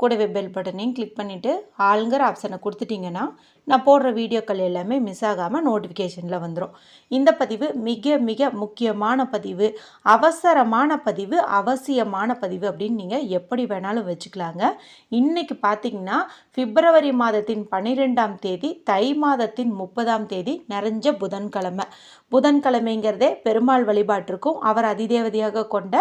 கூடவே பெல் பட்டனையும் கிளிக் பண்ணிவிட்டு ஆளுங்கிற ஆப்ஷனை கொடுத்துட்டிங்கன்னா நான் போடுற வீடியோக்கள் எல்லாமே மிஸ் ஆகாமல் நோட்டிஃபிகேஷனில் வந்துடும் இந்த பதிவு மிக மிக முக்கியமான பதிவு அவசரமான பதிவு அவசியமான பதிவு அப்படின்னு நீங்கள் எப்படி வேணாலும் வச்சுக்கலாங்க. இன்றைக்கி பார்த்தீங்கன்னா பிப்ரவரி மாதத்தின் பன்னிரெண்டாம் தேதி தை மாதத்தின் முப்பதாம் தேதி நிறைஞ்ச புதன்கிழமை. புதன்கிழமைங்கிறதே பெருமாள் வழிபாட்டிற்கும் அவர் அதிதேவதையாக கொண்ட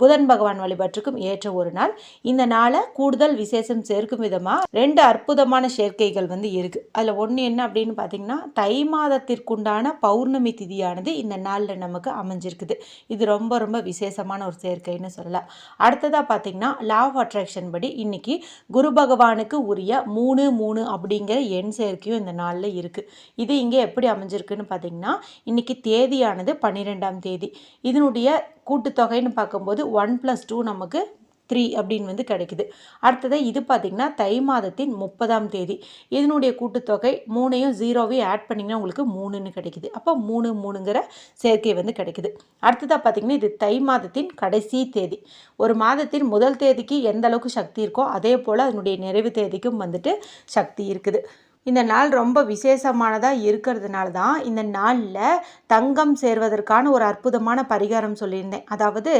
புதன் பகவான் வழிபாட்டிற்கும் ஏற்ற ஒரு நாள். இந்த நாளை கூடுதல் விசேஷம் சேர்க்கும் விதமாக ரெண்டு அற்புதமான சேர்க்கைகள் வந்து இருக்குது அதில் ஒன்று என்ன அப்படின்னு பார்த்தீங்கன்னா தை மாதத்திற்குண்டான பௌர்ணமி திதியானது இந்த நாளில் நமக்கு அமைஞ்சிருக்குது. இது ரொம்ப ரொம்ப விசேஷமான ஒரு சேர்க்கைன்னு சொல்லலாம். அடுத்ததாக பார்த்தீங்கன்னா லா ஆஃப் அட்ராக்ஷன் படி இன்னைக்கு குரு பகவானுக்கு உரிய மூணு மூணு அப்படிங்கிற எண் சேர்க்கையும் இந்த நாளில் இருக்குது இது இங்கே எப்படி அமைஞ்சிருக்குன்னு பார்த்தீங்கன்னா இன்னைக்கு தேதியானது பன்னிரெண்டாம் தேதி. இதனுடைய கூட்டுத்தொகைன்னு பார்க்கும்போது ஒன் ப்ளஸ் டூ நமக்கு த்ரீ அப்படின்னு வந்து கிடைக்குது. அடுத்தது இது பார்த்திங்கன்னா தை மாதத்தின் முப்பதாம் தேதி. இதனுடைய கூட்டுத்தொகை மூணையும் ஜீரோவையும் ஆட் பண்ணிங்கன்னா உங்களுக்கு மூணுன்னு கிடைக்குது. அப்போ மூணு மூணுங்கிற சேர்க்கை வந்து கிடைக்குது. அடுத்ததாக பார்த்திங்கன்னா இது தை மாதத்தின் கடைசி தேதி. ஒரு மாதத்தின் முதல் தேதிக்கு எந்த அளவுக்கு சக்தி இருக்கோ அதே போல் அதனுடைய நிறைவு தேதிக்கும் வந்துட்டு சக்தி இருக்குது. இந்த நாள் ரொம்ப விசேஷமானதாக இருக்கிறதுனால தான் இந்த நாளில் தங்கம் சேர்வதற்கான ஒரு அற்புதமான பரிகாரம் சொல்லியிருந்தேன். அதாவது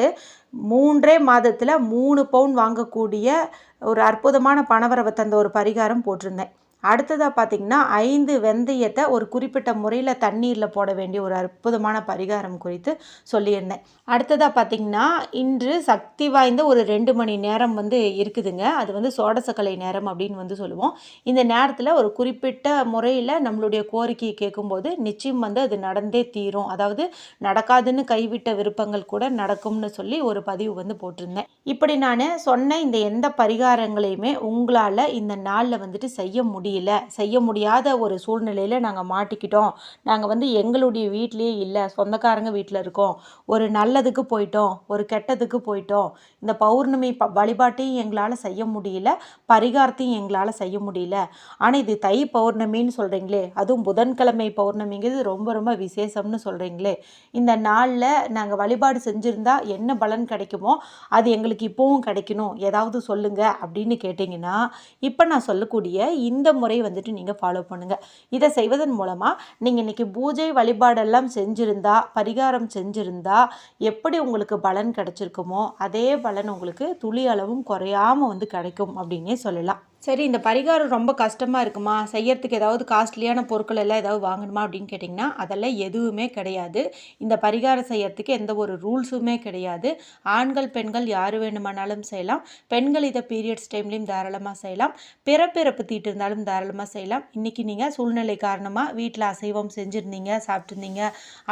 மூன்றே மாதத்தில் மூணு பவுன் வாங்கக்கூடிய ஒரு அற்புதமான பணவரவை தந்த ஒரு பரிகாரம் போட்டிருந்தேன். அடுத்ததாக பார்த்தீங்கன்னா ஐந்து வெந்தயத்தை ஒரு குறிப்பிட்ட முறையில் தண்ணீரில் போட வேண்டிய ஒரு அற்புதமான பரிகாரம் குறித்து சொல்லியிருந்தேன். அடுத்ததாக பார்த்தீங்கன்னா இன்று சக்தி வாய்ந்த ஒரு ரெண்டு மணி நேரம் வந்து இருக்குதுங்க. அது வந்து சோடசக்கலை நேரம் அப்படின்னு வந்து சொல்லுவோம். இந்த நேரத்தில் ஒரு குறிப்பிட்ட முறையில் நம்மளுடைய கோரிக்கையை கேட்கும்போது நிச்சயம் வந்து அது நடந்தே தீரும். அதாவது நடக்காதுன்னு கைவிட்ட விருப்பங்கள் கூட நடக்கும்னு சொல்லி ஒரு பதிவு வந்து போட்டிருந்தேன். இப்படி நான் சொன்ன இந்த எந்த பரிகாரங்களையுமே உங்களால் இந்த நாளில் வந்துட்டு செய்ய முடியும் முடியல. செய்ய முடியாத ஒரு சூழ்நிலையில் நாங்கள் மாட்டிக்கிட்டோம். நாங்கள் வந்து எங்களுடைய வீட்டிலேயே இல்லை. சொந்தக்காரங்க வீட்டில் இருக்கோம். ஒரு நல்லதுக்கு போயிட்டோம். ஒரு கெட்டதுக்கு போயிட்டோம். இந்த பௌர்ணமி ப வழிபாட்டையும் எங்களால் செய்ய முடியல. பரிகாரத்தையும் எங்களால் செய்ய முடியல. ஆனால் இது தை பௌர்ணமின்னு சொல்கிறீங்களே அதுவும் புதன்கிழமை பௌர்ணமிங்கிறது ரொம்ப ரொம்ப விசேஷம்னு சொல்கிறீங்களே இந்த நாளில் நாங்கள் வழிபாடு செஞ்சுருந்தா என்ன பலன் கிடைக்குமோ அது எங்களுக்கு இப்போவும் கிடைக்கணும். ஏதாவது சொல்லுங்கள் அப்படின்னு கேட்டிங்கன்னா இப்போ நான் சொல்லக்கூடிய இந்த முறை வந்துட்டு நீங்கள் ஃபாலோ பண்ணுங்கள் இதை செய்வதன் மூலமாக நீங்கள் இன்றைக்கி பூஜை வழிபாடெல்லாம் செஞ்சுருந்தா பரிகாரம் செஞ்சுருந்தா எப்படி உங்களுக்கு பலன் கிடைச்சிருக்குமோ அதே பலன் உங்களுக்கு துளி அளவும் குறையாம வந்து கிடைக்கும் அப்படின்னே சொல்லலாம். சரி இந்த பரிகாரம் ரொம்ப கஷ்டமாக இருக்குமா? செய்யறதுக்கு ஏதாவது காஸ்ட்லியான பொருட்கள் எல்லாம் ஏதாவது வாங்கணுமா அப்படின்னு கேட்டிங்கன்னா அதெல்லாம் எதுவுமே கிடையாது. இந்த பரிகாரம் செய்யறதுக்கு எந்த ஒரு ரூல்ஸுமே கிடையாது. ஆண்கள் பெண்கள் யார் வேணுமானாலும் செய்யலாம். பெண்கள் இதை பீரியட்ஸ் டைம்லேயும் தாராளமாக செய்யலாம். பிறப்பிறப்பு தீட்டு இருந்தாலும் தாராளமாக செய்யலாம். இன்றைக்கி நீங்கள் சூழ்நிலை காரணமாக வீட்டில் அசைவம் செஞ்சுருந்தீங்க சாப்பிட்ருந்தீங்க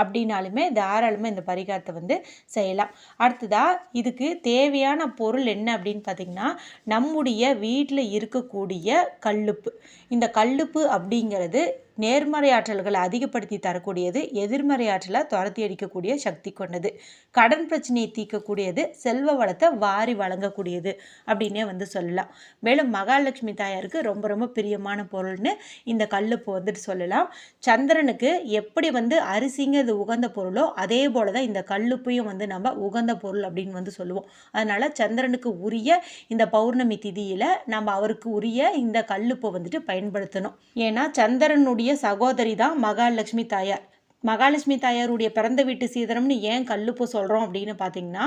அப்படின்னாலுமே தாராளமாக இந்த பரிகாரத்தை வந்து செய்யலாம். அடுத்ததாக இதுக்கு தேவையான பொருள் என்ன அப்படின்னு பார்த்தீங்கன்னா நம்முடைய வீட்டில் இருக்க இருக்கக்கூடிய கல்லுப்பு. இந்த கல்லுப்பு அப்படிங்கிறது நேர்மறை ஆற்றல்களை அதிகப்படுத்தி தரக்கூடியது எதிர்மறை ஆற்றலை துரத்தி அடிக்கக்கூடிய சக்தி கொண்டது. கடன் பிரச்சனையை தீர்க்கக்கூடியது செல்வ வளத்தை வாரி வழங்கக்கூடியது அப்படின்னே வந்து சொல்லலாம். மேலும் மகாலட்சுமி தாயாருக்கு ரொம்ப ரொம்ப பிரியமான பொருள்னு இந்த கல்லுப்பை வந்துட்டு சொல்லலாம். சந்திரனுக்கு எப்படி வந்து அரிசிங்கிறது உகந்த பொருளோ அதே போல தான் இந்த கல்லுப்பையும் வந்து நம்ம உகந்த பொருள் அப்படின்னு வந்து சொல்லுவோம். அதனால் சந்திரனுக்கு உரிய இந்த பௌர்ணமி திதியில் நம்ம அவருக்கு உரிய இந்த கல்லுப்பை வந்துட்டு பயன்படுத்தணும். ஏன்னா சந்திரனுடைய சகோதரி தான் மகாலட்சுமி தாயார். மகாலட்சுமி தாயாருடைய பிறந்த வீட்டு சீதனம்னு ஏன் கல்லுப்பு சொல்கிறோம் அப்படின்னு பார்த்தீங்கன்னா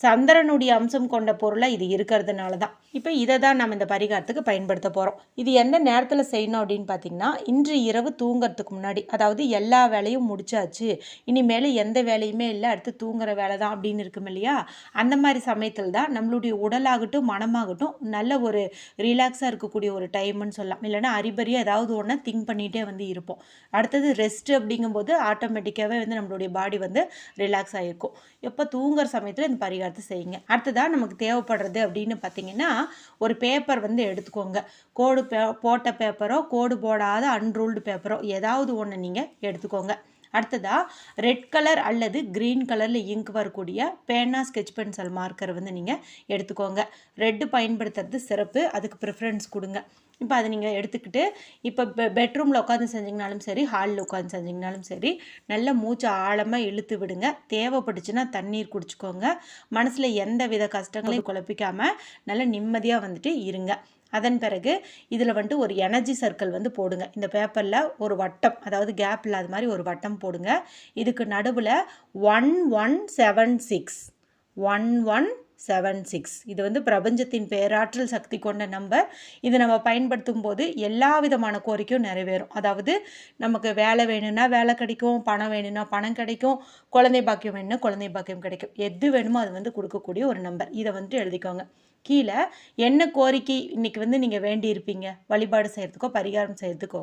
சந்திரனுடைய அம்சம் கொண்ட பொருளாக இது இருக்கிறதுனால தான் இப்போ இதை தான் நம்ம இந்த பரிகாரத்துக்கு பயன்படுத்த போகிறோம் இது எந்த நேரத்தில் செய்யணும் அப்படின்னு பார்த்தீங்கன்னா இன்று இரவு தூங்குறதுக்கு முன்னாடி அதாவது எல்லா வேலையும் முடிச்சாச்சு இனிமேல் எந்த வேலையுமே இல்லை அடுத்து தூங்குற வேலை தான் அப்படின்னு இருக்கும் இல்லையா? அந்த மாதிரி சமயத்தில் தான் நம்மளுடைய உடலாகட்டும் மனமாகட்டும் நல்ல ஒரு ரிலாக்ஸாக இருக்கக்கூடிய ஒரு டைம்னு சொல்லலாம். இல்லைன்னா அரிபரியாக ஏதாவது ஒன்று திங்க் பண்ணிகிட்டே வந்து இருப்போம். அடுத்தது ரெஸ்ட் அப்படிங்கும்போது ஆட்டோமேட்டிக்காகவே வந்து நம்மளுடைய பாடி வந்து ரிலாக்ஸ் ஆகிருக்கும் எப்போ தூங்குற சமயத்தில் இந்த பரிகாரம் பரிகாரத்தை செய்யுங்க. அடுத்ததாக நமக்கு தேவைப்படுறது அப்படின்னு பார்த்தீங்கன்னா ஒரு பேப்பர் வந்து எடுத்துக்கோங்க. கோடு பே போட்ட பேப்பரோ கோடு போடாத அன்ரூல்டு பேப்பரோ ஏதாவது ஒன்று நீங்கள் எடுத்துக்கோங்க. அடுத்ததாக ரெட் கலர் அல்லது க்ரீன் கலரில் இங்க் வரக்கூடிய பேனா ஸ்கெட்ச் பென்சில் மார்க்கர் வந்து நீங்கள் எடுத்துக்கோங்க. ரெட்டு பயன்படுத்துறது சிறப்பு. அதுக்கு ப்ரிஃபரன்ஸ் கொடுங்க. இப்போ அதை நீங்கள் எடுத்துக்கிட்டு இப்போ பெ பெட்ரூமில் உட்காந்து செஞ்சிங்கனாலும் சரி ஹாலில் உட்காந்து செஞ்சிங்கனாலும் சரி நல்ல மூச்சை ஆழமாக இழுத்து விடுங்க. தேவைப்பட்டுச்சுன்னா தண்ணீர் குடிச்சிக்கோங்க. மனசில் எந்த வித கஷ்டங்களையும் குழப்பிக்காமல் நல்ல நிம்மதியாக வந்துட்டு இருங்க. அதன் பிறகு இதில் வந்துட்டு ஒரு எனர்ஜி சர்க்கிள் வந்து போடுங்க. இந்த பேப்பரில் ஒரு வட்டம் அதாவது கேப் இல்லாத மாதிரி ஒரு வட்டம் போடுங்க. இதுக்கு நடுவில் one one seven six one one seven six இது வந்து பிரபஞ்சத்தின் பேராற்றல் சக்தி கொண்ட நம்பர் இது நம்ம பயன்படுத்தும் போது எல்லா விதமான கோரிக்கையும் நிறைவேறும். அதாவது நமக்கு வேலை வேணும்னா வேலை கிடைக்கும் பணம் வேணும்னா பணம் கிடைக்கும் குழந்தை பாக்கியம் வேணும்னா குழந்தை பாக்கியம் கிடைக்கும். எது வேணுமோ அது வந்து கொடுக்கக்கூடிய ஒரு நம்பர் இதை வந்துட்டு எழுதிக்கோங்க. கீழே என்ன கோரிக்கை இன்னைக்கு வந்து நீங்கள் வேண்டி இருப்பீங்க வழிபாடு செய்கிறதுக்கோ பரிகாரம் செய்கிறதுக்கோ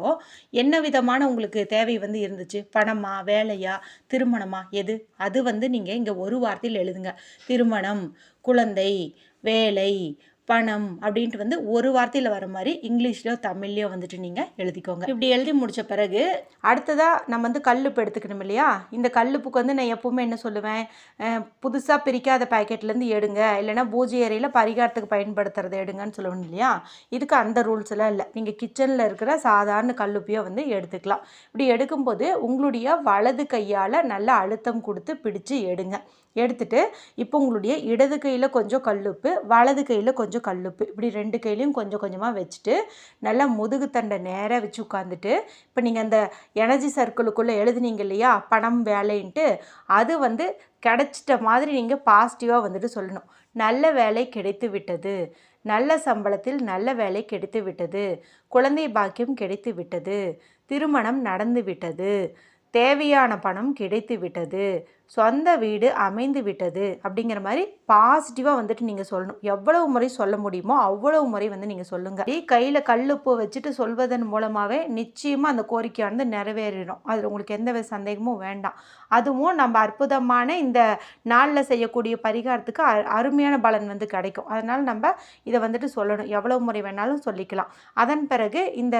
என்ன விதமான உங்களுக்கு தேவை வந்து இருந்துச்சு? பணமா வேலையா திருமணமா எது? அது வந்து நீங்கள் இங்கே ஒரு வார்த்தையில் எழுதுங்க. திருமணம் குழந்தை வேலை பணம் அப்படின்ட்டு வந்து ஒரு வார்த்தையில் வர மாதிரி இங்கிலீஷ்லையோ தமிழ்லையோ வந்துட்டு நீங்கள் எழுதிக்கோங்க. இப்படி எழுதி முடித்த பிறகு அடுத்ததாக நம்ம வந்து கல்லுப்பு எடுத்துக்கணும் இல்லையா? இந்த கல்லுப்புக்கு வந்து நான் எப்பவுமே என்ன சொல்லுவேன்? புதுசாக பிரிக்காத பேக்கெட்லேருந்து எடுங்க. இல்லைனா பூஜை அறையில் பரிகாரத்துக்கு பயன்படுத்துறதை எடுங்கன்னு சொல்லணும் இல்லையா? இதுக்கு அந்த ரூல்ஸ் எல்லாம் இல்லை. நீங்கள் கிச்சனில் இருக்கிற சாதாரண கல்லுப்பையோ வந்து எடுத்துக்கலாம். இப்படி எடுக்கும்போது உங்களுடைய வலது கையால் நல்லா அழுத்தம் கொடுத்து பிடிச்சு எடுங்க. எடுத்துகிட்டு இப்போ உங்களுடைய இடது கையில் கொஞ்சம் கல்லுப்பு வலது கையில் கொஞ்சம் கல்லுப்பு. இப்படி ரெண்டு கையிலையும் கொஞ்சம் கொஞ்சமாக வச்சுட்டு நல்லா முதுகு தண்டை நேராக வச்சு உட்காந்துட்டு இப்போ நீங்கள் அந்த எனர்ஜி சர்க்கிளுக்குள்ளே எழுதுனீங்க இல்லையா? பணம் வேலைன்ட்டு அது வந்து கிடைச்சிட்ட மாதிரி நீங்கள் பாசிட்டிவாக வந்துட்டு சொல்லணும். நல்ல வேலை கிடைத்து விட்டது. நல்ல சம்பளத்தில் நல்ல வேலை கிடைத்து விட்டது. குழந்தை பாக்கியம் கிடைத்து விட்டது. திருமணம் நடந்து விட்டது. தேவையான பணம் கிடைத்து விட்டது. சொந்த வீடு அமைந்து விட்டது அப்படிங்கிற மாதிரி பாசிட்டிவாக வந்துட்டு நீங்கள் சொல்லணும். எவ்வளவு முறை சொல்ல முடியுமோ அவ்வளவு முறை வந்து நீங்கள் சொல்லுங்கள் கையில் கல்லுப்பு வச்சுட்டு சொல்வதன் மூலமாகவே நிச்சயமாக அந்த கோரிக்கையானது நிறைவேறிடும். அதில் உங்களுக்கு எந்த வித சந்தேகமும் வேண்டாம். அதுவும் நம்ம அற்புதமான இந்த நாளில் செய்யக்கூடிய பரிகாரத்துக்கு அருமையான பலன் வந்து கிடைக்கும். அதனால் நம்ம இதை வந்துட்டு சொல்லணும். எவ்வளவு முறை வேணாலும் சொல்லிக்கலாம். அதன் பிறகு இந்த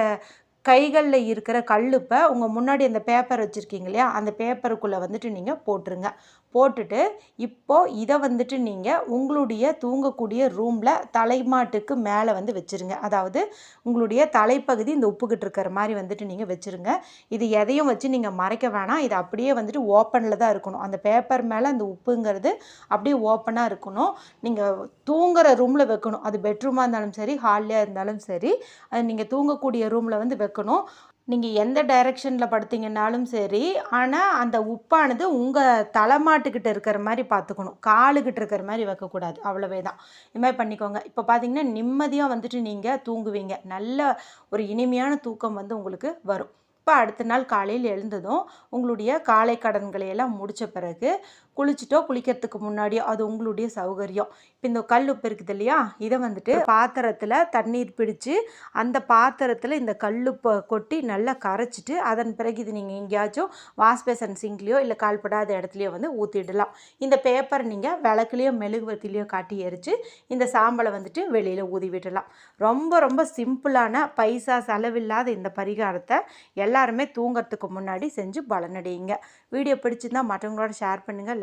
கைகளில் இருக்கிற கல்லுப்பை உங்கள் முன்னாடி அந்த பேப்பர் வச்சுருக்கீங்க இல்லையா? அந்த பேப்பருக்குள்ளே வந்துட்டு நீங்கள் போட்டுருங்க. போட்டுட்டு இப்போது இதை வந்துட்டு நீங்கள் உங்களுடைய தூங்கக்கூடிய ரூமில் தலைமாட்டுக்கு மேலே வந்து வச்சுருங்க. அதாவது உங்களுடைய தலைப்பகுதி இந்த உப்புக்கிட்டு இருக்கிற மாதிரி வந்துட்டு நீங்கள் வச்சுருங்க. இது எதையும் வச்சு நீங்கள் மறைக்க வேணாம். இது அப்படியே வந்துட்டு ஓப்பனில் தான் இருக்கணும். அந்த பேப்பர் மேலே அந்த உப்புங்கிறது அப்படியே ஓப்பனாக இருக்கணும். நீங்கள் தூங்குற ரூமில் வைக்கணும். அது பெட்ரூமாக இருந்தாலும் சரி ஹால்லையாக இருந்தாலும் சரி அது நீங்கள் தூங்கக்கூடிய ரூமில் வந்து இருக்கணும். நீங்கள் எந்த டைரெக்ஷனில் படுத்தீங்கன்னாலும் சரி ஆனால் அந்த உப்பானது உங்கள் தலைமாட்டுக்கிட்ட இருக்கிற மாதிரி பார்த்துக்கணும். காலுக்கிட்ட இருக்கிற மாதிரி வைக்கக்கூடாது. அவ்வளவே தான். இது மாதிரி பண்ணிக்கோங்க. இப்போ பார்த்தீங்கன்னா நிம்மதியாக வந்துட்டு நீங்கள் தூங்குவீங்க. நல்ல ஒரு இனிமையான தூக்கம் வந்து உங்களுக்கு வரும். இப்போ அடுத்த நாள் காலையில் எழுந்ததும் உங்களுடைய காலை கடன்களை எல்லாம் முடித்த பிறகு குளிச்சுட்டோ குளிக்கிறதுக்கு முன்னாடியோ அது உங்களுடைய சௌகரியம். இப்போ இந்த கல் உப்பு இருக்குது இல்லையா? இதை வந்துட்டு பாத்திரத்தில் தண்ணீர் பிடிச்சு அந்த பாத்திரத்தில் இந்த கல்லுப்பை கொட்டி நல்லா கரைச்சிட்டு அதன் பிறகு இது நீங்கள் எங்கேயாச்சும் வாஷ்பேசன் சிங்க்லேயோ இல்லை கால்படாத இடத்துலையோ வந்து ஊற்றிடலாம் இந்த பேப்பர் நீங்கள் விளக்குலேயோ மெழுகுவத்திலையோ காட்டி எரித்து இந்த சாம்பலை வந்துட்டு வெளியில் ஊதி விடலாம். ரொம்ப ரொம்ப சிம்பிளான பைசா செலவில்லாத இந்த பரிகாரத்தை எல்லாருமே தூங்கிறதுக்கு முன்னாடி செஞ்சு பலனடையுங்க. வீடியோ பிடிச்சிருந்தால் மற்றவங்களோட ஷேர் பண்ணுங்கள்